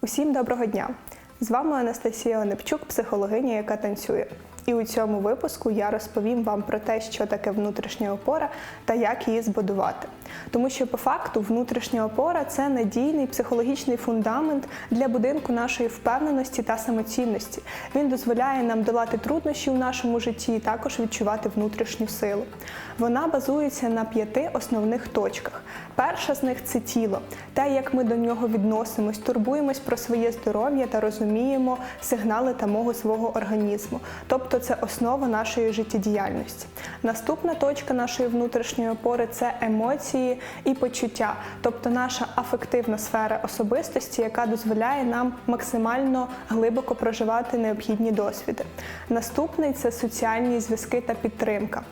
Усім доброго дня! З вами Анастасія Онепчук, психологиня, яка танцює. І у цьому випуску я розповім вам про те, що таке внутрішня опора та як її збудувати. Тому що по факту внутрішня опора це надійний психологічний фундамент для будинку нашої впевненості та самоцінності. Він дозволяє нам долати труднощі у нашому житті і також відчувати внутрішню силу. Вона базується на п'яти основних точках. Перша з них це тіло, те, як ми до нього відносимось, турбуємось про своє здоров'я та розуміємо сигнали тамого свого організму. Тобто це основа нашої життєдіяльності. Наступна точка нашої внутрішньої опори це емоції і почуття, тобто наша афективна сфера особистості, яка дозволяє нам максимально глибоко проживати необхідні досвіди. Наступний це соціальні зв'язки та підтримка.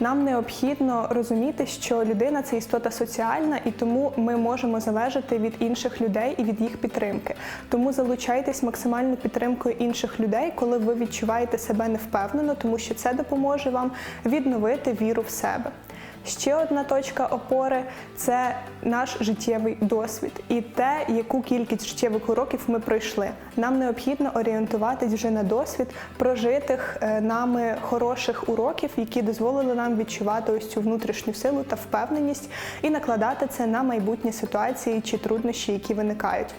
Нам необхідно розуміти, що людина це істота соціальна, і тому ми можемо залежати від інших людей і від їх підтримки. Тому залучайтесь максимально підтримкою інших людей, коли ви відчуваєте себе невпевнено, тому що це допоможе вам відновити віру в себе. Ще одна точка опори це наш життєвий досвід і те, яку кількість життєвих уроків ми пройшли. Нам необхідно орієнтуватись вже на досвід прожитих е, нами хороших уроків, які дозволили нам відчувати ось цю внутрішню силу та впевненість і накладати це на майбутні ситуації чи труднощі, які виникають.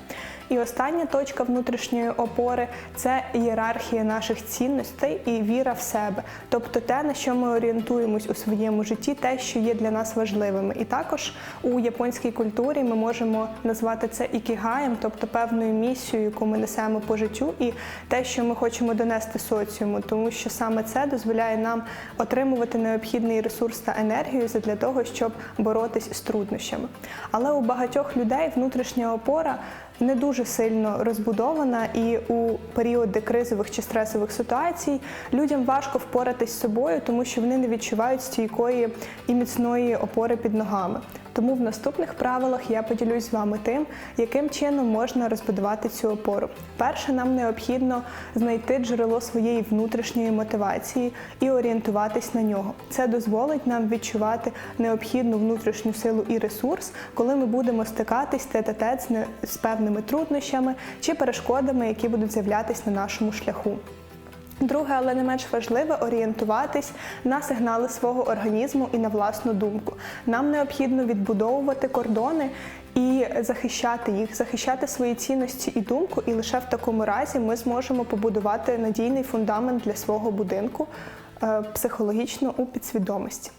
І остання точка внутрішньої опори це ієрархія наших цінностей і віра в себе, тобто те, на що ми орієнтуємось у своєму житті, те, що є для нас важливими. І також у японській культурі ми можемо назвати це ікігаєм, тобто певною місією, яку ми несемо по життю, і те, що ми хочемо донести соціуму, тому що саме це дозволяє нам отримувати необхідний ресурс та енергію для того, щоб боротись з труднощами. Але у багатьох людей внутрішня опора не дуже сильно розбудована, і у періоди кризових чи стресових ситуацій людям важко впоратись з собою, тому що вони не відчувають стійкої і міцної опори під ногами. Тому в наступних правилах я поділюсь з вами тим, яким чином можна розбудувати цю опору. Перше, нам необхідно знайти джерело своєї внутрішньої мотивації і орієнтуватись на нього. Це дозволить нам відчувати необхідну внутрішню силу і ресурс, коли ми будемо стикатись тет-а-тет з певними труднощами чи перешкодами, які будуть з'являтись на нашому шляху. Друге, але не менш важливе орієнтуватись на сигнали свого організму і на власну думку. Нам необхідно відбудовувати кордони і захищати їх, захищати свої цінності і думку, і лише в такому разі ми зможемо побудувати надійний фундамент для свого будинку е, психологічно у підсвідомості.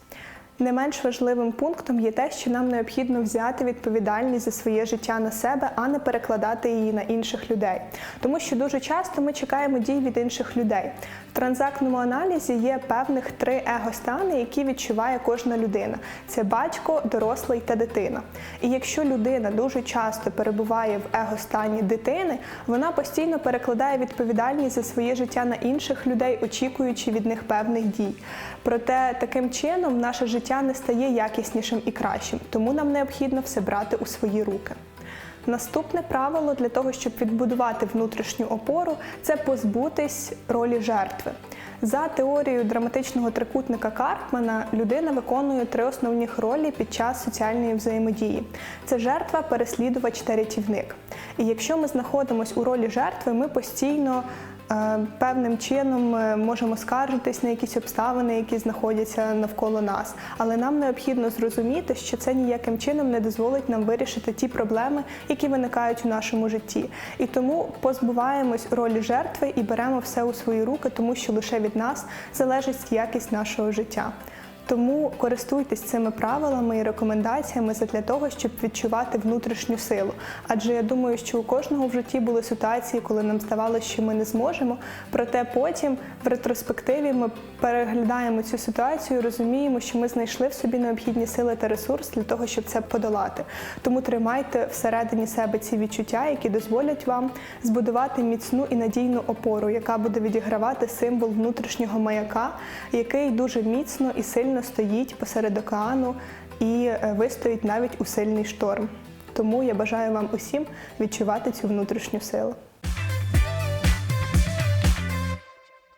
Не менш важливим пунктом є те, що нам необхідно взяти відповідальність за своє життя на себе, а не перекладати її на інших людей. Тому що дуже часто ми чекаємо дій від інших людей. В транзактному аналізі є певних три его-стани, які відчуває кожна людина: це батько, дорослий та дитина. І якщо людина дуже часто перебуває в его-стані дитини, вона постійно перекладає відповідальність за своє життя на інших людей, очікуючи від них певних дій. Проте таким чином наше життя не стає якіснішим і кращим, тому нам необхідно все брати у свої руки. Наступне правило для того, щоб відбудувати внутрішню опору, це позбутись ролі жертви. За теорією драматичного трикутника Карпмана, людина виконує три основні ролі під час соціальної взаємодії: це жертва, переслідувач та рятівник. І якщо ми знаходимося у ролі жертви, ми постійно певним чином е, можемо скаржитись на якісь обставини, які знаходяться навколо нас. Але нам необхідно зрозуміти, що це ніяким чином не дозволить нам вирішити ті проблеми, які виникають у нашому житті. І тому позбуваємось ролі жертви і беремо все у свої руки, тому що лише від нас залежить якість нашого життя. Тому користуйтесь цими правилами і рекомендаціями для того, щоб відчувати внутрішню силу. Адже я думаю, що у кожного в житті були ситуації, коли нам здавалося, що ми не зможемо. Проте потім в ретроспективі ми переглядаємо цю ситуацію, розуміємо, що ми знайшли в собі необхідні сили та ресурс для того, щоб це подолати. Тому тримайте всередині себе ці відчуття, які дозволять вам збудувати міцну і надійну опору, яка буде відігравати символ внутрішнього маяка, який дуже міцно і сильно стоїть посеред океану і е, вистоїть навіть у сильний шторм. Тому я бажаю вам усім відчувати цю внутрішню силу.